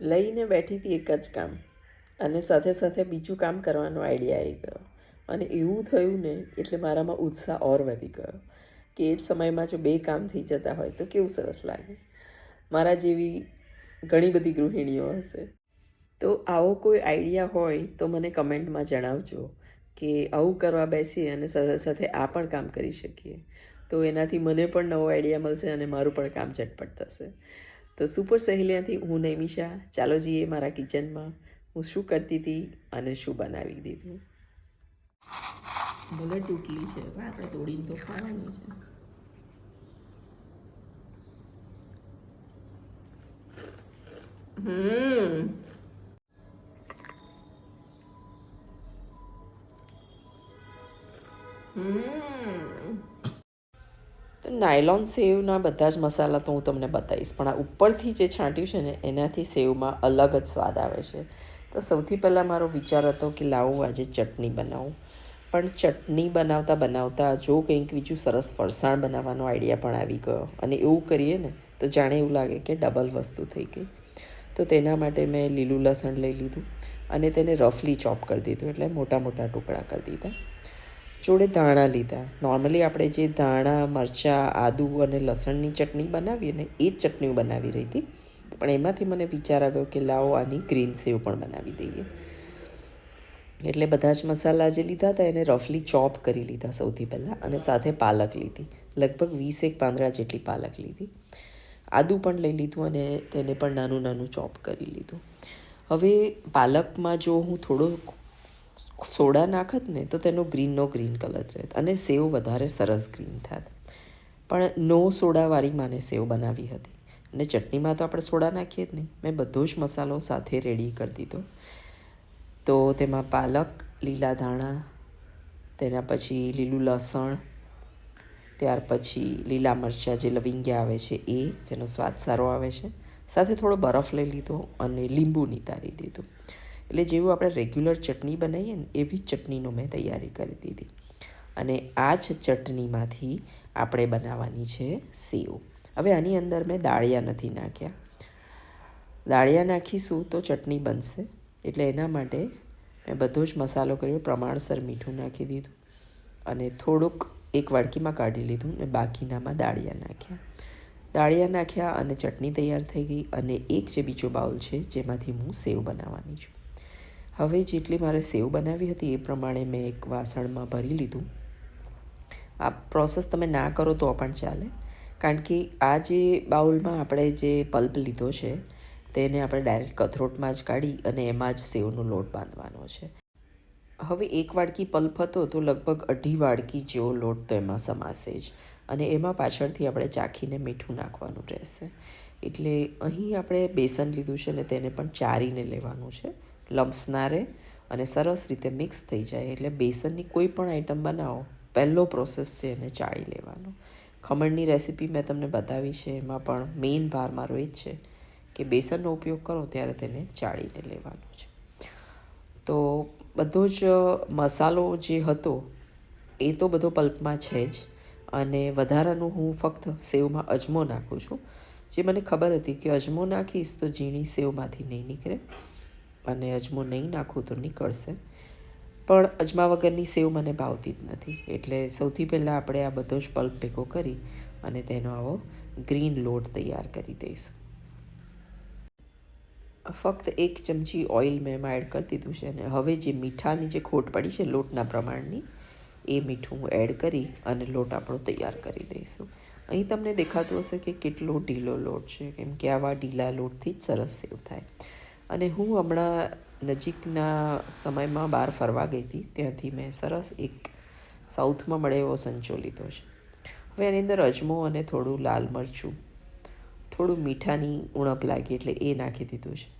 લઈને બેઠી હતી એક જ કામ. અને સાથે સાથે બીજું કામ કરવાનો આઈડિયા આવી ગયો. અને એવું થયું ને એટલે મારામાં ઉત્સાહ ઓર વધી ગયો કે એ જ સમયમાં જો બે કામ થઈ જતા હોય તો કેવું સરસ લાગે. મારા જેવી ઘણી બધી ગૃહિણીઓ હશે. તો આવો કોઈ આઈડિયા હોય તો મને કમેન્ટમાં જણાવજો કે આવું કરવા બેસી અને સાથે સાથે આ પણ કામ કરી શકીએ. તો એનાથી મને પણ નવો આઈડિયા મળશે અને મારું પણ કામ ઝટપટ થશે. તો સુપર સહેલિયાથી હું નૈમિષા ચાલો જઈએ મારા કિચનમાં હું શું કરતી હતી અને શું બનાવી દીધું ભલે તૂટલી છે પણ આપણે તોડીને તો ખાવાની છે. હમ. હમ. નાયલોન સેવના બધા જ મસાલા તો હું તમને બતાવીશ, પણ આ ઉપરથી જે છાંટ્યું છે ને, એનાથી સેવમાં અલગ જ સ્વાદ આવે છે. તો સૌથી પહેલાં મારો વિચાર હતો કે લાવું આજે ચટણી બનાવું. પણ ચટણી બનાવતા બનાવતા જો કંઈક બીજું સરસ ફરસાણ બનાવવાનો આઈડિયા પણ આવી ગયો. અને એવું કરીએ ને, તો જાણે એવું લાગે કે ડબલ વસ્તુ થઈ ગઈ. તો તેના માટે મેં લીલું લસણ લઈ લીધું અને તેને રફલી ચોપ કરી દીધું, એટલે મોટા મોટા ટુકડા કરી દીધા. જોડે ધાણા લીધા. નોર્મલી આપણે જે ધાણા, મરચાં, આદુ અને લસણની ચટણી બનાવીએ ને એ જ ચટણી બનાવી રહી હતી. પણ એમાંથી મને વિચાર આવ્યો કે લાવો આની ગ્રીન સેવ પણ બનાવી દઈએ. એટલે બધા જ મસાલા જે લીધા હતા એને રફલી ચોપ કરી લીધા સૌથી પહેલાં અને સાથે પાલક લીધી. લગભગ વીસેક પાંદડા જેટલી પાલક લીધી. આદુ પણ લઈ લીધું અને તેને પણ નાનું નાનું ચોપ કરી લીધું. હવે પાલકમાં જો હું થોડો સોડા નાખત ને તો તેનો ગ્રીનનો ગ્રીન કલર રહેત. અને સેવ વધારે સરસ ગ્રીન થાત. પણ નો સોડાવાળી માને સેવ બનાવી હતી. અને ચટણીમાં તો આપણે સોડા નાખીએ જ નહીં. મેં બધો જ મસાલો સાથે રેડી કરી દીધો. તો તેમાં પાલક, લીલા ધાણા, તેના પછી લીલું લસણ, ત્યાર પછી લીલા મરચાં જે લવિંગ્યા આવે છે એ, જેનો સ્વાદ સારો આવે છે. સાથે થોડો બરફ લઈ લીધો અને લીંબુ નિતારી દીધું. એટલે જેવું આપણે રેગ્યુલર ચટણી બનાવીએ ને, એવી ચટણીનો મેં તૈયારી કરી દીધી. અને આ જ ચટણીમાંથી આપણે બનાવવાની છે સેવ. હવે આની અંદર મેં દાળિયા નથી નાખ્યા. દાળિયા નાખીશું તો ચટણી બનશે. એટલે એના માટે મેં બધો જ મસાલો કર્યો, પ્રમાણસર મીઠું નાખી દીધું. અને થોડુંક એક વાડકીમાં કાઢી લીધું ને બાકીનામાં દાળિયા નાખ્યા. દાળિયા નાખ્યા અને ચટણી તૈયાર થઈ ગઈ અને એક જે બીજો બાઉલ છે, જેમાંથી હું સેવ બનાવવાની છું. હવે જેટલી મારે સેવ બનાવી હતી એ પ્રમાણે મેં એક વાસણમાં ભરી લીધું. આ પ્રોસેસ તમે ના કરો તો પણ ચાલે. કારણ કે આ જે બાઉલમાં આપણે જે પલ્પ લીધો છે, તેને આપણે ડાયરેક્ટ કથરોટમાં જ કાઢી અને એમાં જ સેવનો લોટ બાંધવાનો છે. હવે એક વાડકી પલ્પ હતો તો લગભગ અઢી વાડકી જેવો લોટ તો એમાં સમાશે જ અને એમાં પાછળથી આપણે ચાખીને મીઠું નાખવાનું રહેશે. એટલે અહીં આપણે બેસન લીધું છે ને તેને પણ ચારીને લેવાનું છે. લમ્સ અને સરસ રીતે મિક્સ થઈ જાય એટલે બેસનની કોઈ પણ આઈટમ બનાવો, પહેલો પ્રોસેસ છે એને ચાળી લેવાનો. ખમણની રેસીપી મેં તમને બતાવી છે, એમાં પણ મેઇન ભાર મારો એ જ છે કે બેસનનો ઉપયોગ કરો ત્યારે તેને ચાળીને લેવાનો છે. તો બધો જ મસાલો જે હતો, એ તો બધો પલ્પમાં છે જ અને વધારાનું હું ફક્ત સેવમાં અજમો નાખું છું. જે મને ખબર હતી કે અજમો નાખીશ તો ઝીણી સેવમાંથી નહીં નીકળે. અને અજમો નહીં નાખું તો નીકળશે. પણ અજમા વગરની સેવ મને ભાવતી જ નથી. એટલે સૌથી પહેલાં આપણે આ બધો જ પલ્પ ભેગો કરી અને તેનો આવો ગ્રીન લોટ તૈયાર કરી દઈશું. ફક્ત એક ચમચી ઓઇલ મેં એમાં એડ કરી દીધું છે અને હવે જે મીઠાની જે ખોટ પડી છે લોટના પ્રમાણની, એ મીઠું હું એડ કરી અને લોટ આપણો તૈયાર કરી દઈશું. અહીં તમને દેખાતું હશે કે કેટલો ઢીલો લોટ છે. કેમ કે આવા ઢીલા લોટથી જ સરસ સેવ થાય. અને હું હમણાં નજીકના સમયમાં બહાર ફરવા ગઈ હતી. ત્યાંથી મેં સરસ એક સાઉથમાં મળે એવો સંચો લીધો છે. હવે એની અંદર અજમો અને થોડું લાલ મરચું, થોડું મીઠાની ઉણપ લાગી એટલે એ નાખી દીધું છે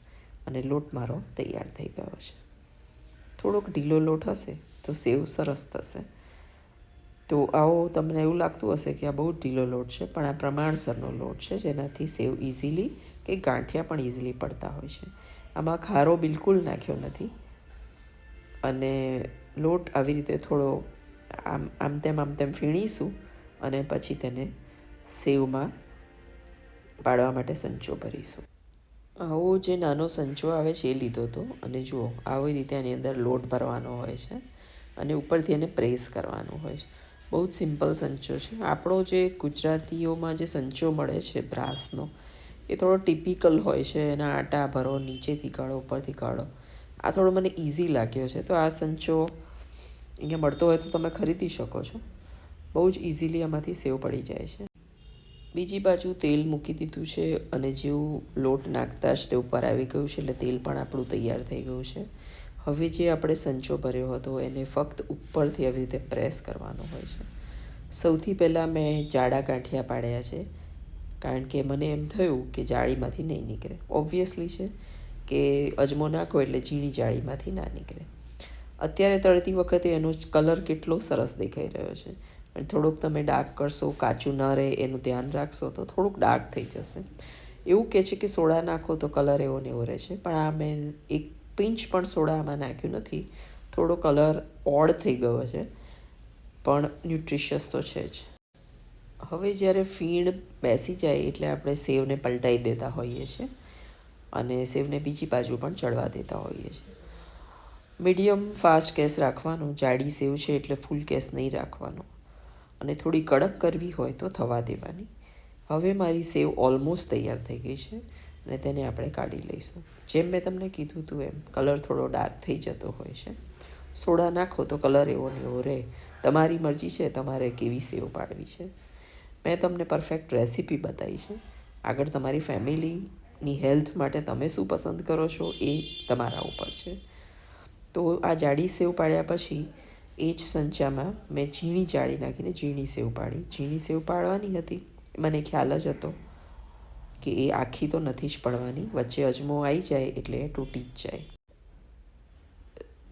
અને લોટ મારો તૈયાર થઈ ગયો છે. થોડોક ઢીલો લોટ હશે તો સેવ સરસ થશે. તો આવો તમને એવું લાગતું હશે કે આ બહુ ઢીલો લોટ છે, પણ આ પ્રમાણસરનો લોટ છે, જેનાથી સેવ ઇઝીલી કે ગાંઠિયા પણ ઇઝીલી પડતા હોય છે. આમાં ખારો બિલકુલ નાખ્યો નથી. અને લોટ આવી રીતે થોડો આમ આમ તેમ આમ તેમ ફીણીશું અને પછી તેને સેવમાં પાડવા માટે સંચો ભરીશું. આવો જે નાનો સંચો આવે છે એ લીધો હતો અને જુઓ, આવી રીતે આની અંદર લોટ ભરવાનો હોય છે અને ઉપરથી એને પ્રેસ કરવાનું હોય છે. બહુ જ સિમ્પલ સંચો છે. આપણો જે ગુજરાતીઓમાં જે સંચો મળે છે બ્રાસનો એ થોડો ટિપિકલ હોય છે, એના આટા ભરો, નીચેથી કાઢો, ઉપરથી કાઢો. આ થોડો મને ઇઝી લાગ્યો છે. તો આ સંચો અહીંયા મળતો હોય તો તમે ખરીદી શકો છો. બહુ જ ઇઝીલી આમાંથી સેવ પડી જાય છે. બીજી બાજુ તેલ મૂકી દીધું છે અને જેવું લોટ નાખતા જ તે ઉપર આવી ગયું છે, એટલે તેલ પણ આપણું તૈયાર થઈ ગયું છે. હવે જે આપણે સંચો ભર્યો હતો, એને ફક્ત ઉપરથી આવી રીતે પ્રેસ કરવાનો હોય છે. સૌથી પહેલાં મેં જાડા ગાંઠિયા પાડ્યા છે. કારણ કે મને એમ થયું કે જાળીમાંથી નહીં નીકળે. ઓબ્વિયસલી છે કે અજમો નાખો એટલે ઝીણી જાળીમાંથી ના નીકળે. અત્યારે તળતી વખતે એનો કલર કેટલો સરસ દેખાઈ રહ્યો છે. અને થોડુંક તમે ડાર્ક કરશો, કાચું ન રહે, એનું ધ્યાન રાખશો, તો થોડુંક ડાર્ક થઈ જશે. એવું કહે છે કે સોડા નાખો તો કલર એવો ને એવો રહે છે. પણ આ મેં એક પિંચ પણ સોડા આમાં નાખ્યું નથી. થોડો કલર ઓડ થઈ ગયો છે. પણ ન્યુટ્રિશિયસ તો છે જ. હવે જ્યારે ફીણ બેસી જાય એટલે આપણે સેવને પલટાઈ દેતા હોઈએ છીએ અને સેવને બીજી બાજુ પણ ચડવા દેતા હોઈએ છીએ. મીડિયમ ફાસ્ટ ગેસ રાખવાનો, જાડી સેવ છે એટલે ફૂલ ગેસ નહીં રાખવાનો. અને થોડી કડક કરવી હોય તો થવા દેવાની. હવે મારી સેવ ઓલમોસ્ટ તૈયાર થઈ ગઈ છે અને તેને આપણે કાઢી લઈશું. જેમ મેં તમને કીધું હતું એમ, કલર થોડો ડાર્ક થઈ જતો હોય છે. સોડા નાખો તો કલર એવો ને એવો રહે. તમારી મરજી છે તમારે કેવી સેવ પાડવી છે. મેં તમને પરફેક્ટ રેસીપી બતાવી છે. આગળ તમારી ફેમિલીની હેલ્થ માટે તમે શું પસંદ કરો છો એ તમારા ઉપર છે. તો આ જાડી સેવ પાડ્યા પછી એ જ સંચામાં મેં ઝીણી જાળી નાખીને ઝીણી સેવ પાડી. ઝીણી સેવ પાડવાની હતી. મને ખ્યાલ જ હતો કે એ આખી તો નથી જ પડવાની. વચ્ચે અજમો આવી જાય એટલે તૂટી જ જાય.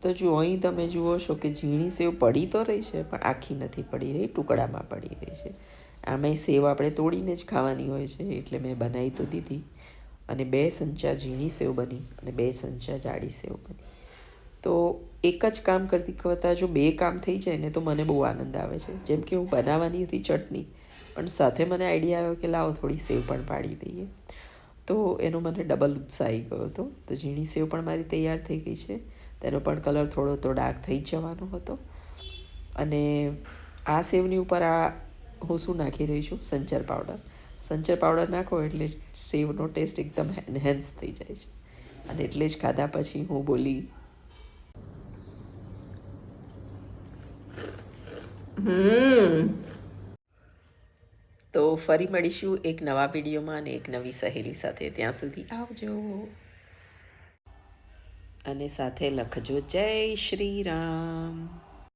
તો જો અહીં તમે જુઓ છો કે ઝીણી સેવ પડી તો રહી છે, પણ આખી નથી પડી રહી, ટુકડામાં પડી રહી છે. આમાંય સેવ આપણે તોડીને જ ખાવાની હોય છે, એટલે મેં બનાવી તો દીધી. અને બે સંચા ઝીણી સેવ બની અને બે સંચા જાડી સેવ બની. તો એક જ કામ કરતી કરતાં જો બે કામ થઈ જાય ને તો મને બહુ આનંદ આવે છે. જેમ કે હું બનાવવાની હતી ચટણી, પણ સાથે મને આઈડિયા આવ્યો કે લાવો થોડી સેવ પણ પાડી દઈએ. તો એનો મને ડબલ ઉત્સાહ આવી ગયો હતો. તો ઝીણી સેવ પણ મારી તૈયાર થઈ ગઈ છે. તેનો પણ કલર થોડો તો ડાર્ક થઈ જવાનો હતો. અને આ સેવની ઉપર આ હું શું નાખી રહી છું, સંચર પાવડર સંચર પાવડર નાખો એટલે સેવનો ટેસ્ટ એકદમ એન્હેન્સ થઈ જાય છે. અને એટલે જ ખાધા પછી હું બોલી તો ફરી મળીશું એક નવા વિડીયોમાં અને એક નવી સહેલી સાથે. ત્યાં સુધી આવજો. અને સાથે લખજો જય શ્રી રામ.